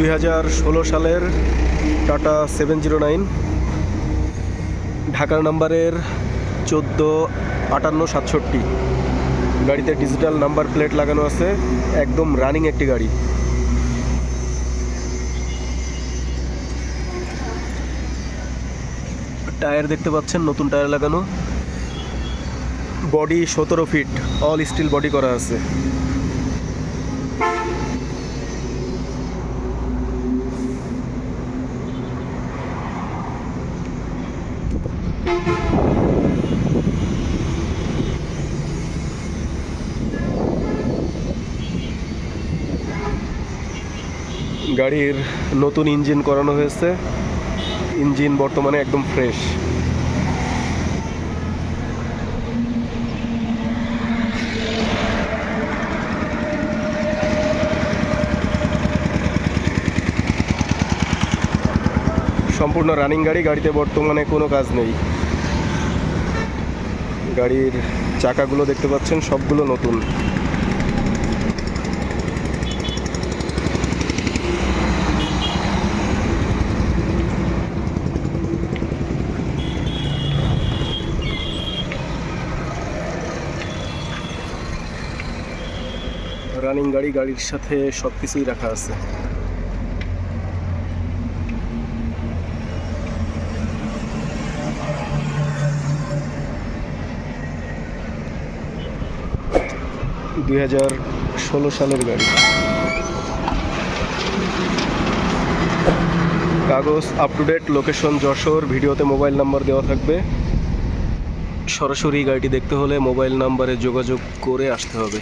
দুই হাজার ষোলো সালের টাটা সেভেন জিরো নাইন, ঢাকার নাম্বারের চোদ্দ আটান্ন সাতষট্টি। গাড়িতে ডিজিটাল নাম্বার প্লেট লাগানো আছে, একদম রানিং একটি গাড়ি। টায়ার দেখতে পাচ্ছেন, নতুন টায়ার লাগানো। বডি সতেরো ফিট, অল স্টিল বডি করা আছে। গাড়ির নতুন ইঞ্জিন করানো হয়েছে। ইঞ্জিন বর্তমানে একদম ফ্রেশ। সম্পূর্ণ রানিং গাড়ি, গাড়িতে বর্তমানে কোনো কাজ নেই। গাড়ির চাকাগুলো দেখতে পাচ্ছেন সবগুলো নতুন। রানিং গাড়ি গাড়ির সাথে সব কিছুই রাখা আছে। দুই হাজার ষোলো সালের গাড়ি। কাগজ up to date location Jessore, ভিডিওতে মোবাইল নাম্বার দেওয়া থাকবে। সরাসরি গাড়িটি দেখতে হলে মোবাইল নাম্বারে যোগাযোগ করে আসতে হবে।